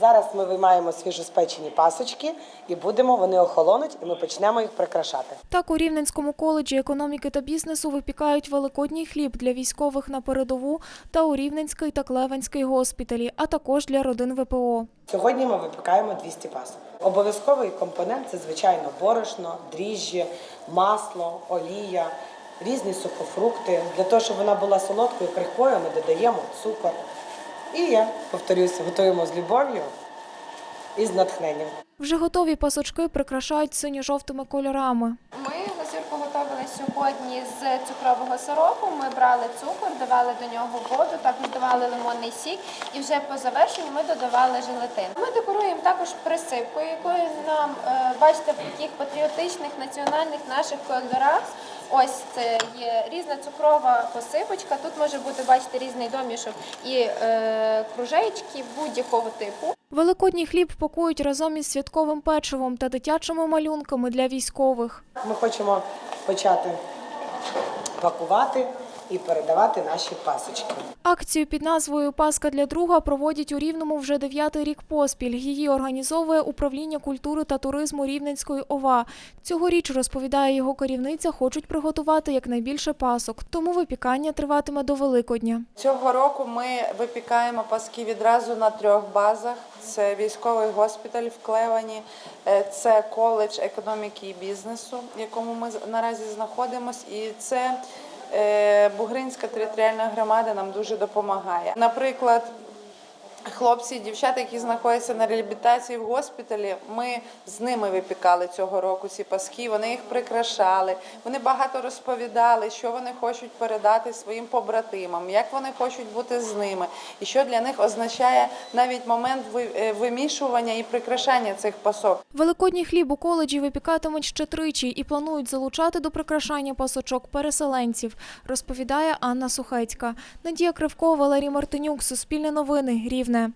Зараз ми виймаємо свіжоспечені пасочки і будемо, вони охолонуть, і ми почнемо їх прикрашати. Так у Рівненському коледжі економіки та бізнесу випікають великодній хліб для військових на передову та у Рівненський та Клевенський госпіталі, а також для родин ВПО. Сьогодні ми випікаємо 200 пасок. Обов'язковий компонент це звичайно борошно, дріжджі, масло, олія, різні сухофрукти. Для того, щоб вона була солодкою, крихкою, ми додаємо цукор. І я повторюся, готуємо з любов'ю і з натхненням. Вже готові пасочки прикрашають синьо-жовтими кольорами. Ми газірку готували сьогодні з цукрового сиропу. Ми брали цукор, давали до нього воду, також давали лимонний сік, і вже по завершенню ми додавали желатин. Ми декоруємо також присипкою, якою нам е, бачите в таких патріотичних національних наших кольорах. Ось це є різна цукрова посипочка. Тут може бути, бачите, різний домішок і е, кружечки будь-якого типу. Великодній хліб пакують разом із святковим печивом та дитячими малюнками для військових. Ми хочемо почати пакувати і передавати наші пасочки. Акцію під назвою Паска для друга проводять у Рівному вже дев'ятий рік поспіль. Її організовує управління культури та туризму Рівненської ОВА. Цьогоріч, розповідає його керівниця, хочуть приготувати якнайбільше пасок, тому випікання триватиме до Великодня. Цього року ми випікаємо паски відразу на трьох базах: це військовий госпіталь в Клевані, е, це коледж економіки і бізнесу, в якому ми з- наразі знаходимося, і це Бугринська територіальна громада нам дуже допомагає. Наприклад. Хлопці і дівчата, які знаходяться на реабілітації в госпіталі, ми з ними випікали цього року ці паски. Вони їх прикрашали. Вони багато розповідали, що вони хочуть передати своїм побратимам, як вони хочуть бути з ними, і що для них означає навіть момент е, вимішування і прикрашання цих пасок. Великодній хліб у коледжі випікатимуть ще тричі і планують залучати до прикрашання пасочок переселенців, розповідає Анна Сухецька. Надія Кривко, Валерій Мартинюк, Суспільне новини, Рівне кожне.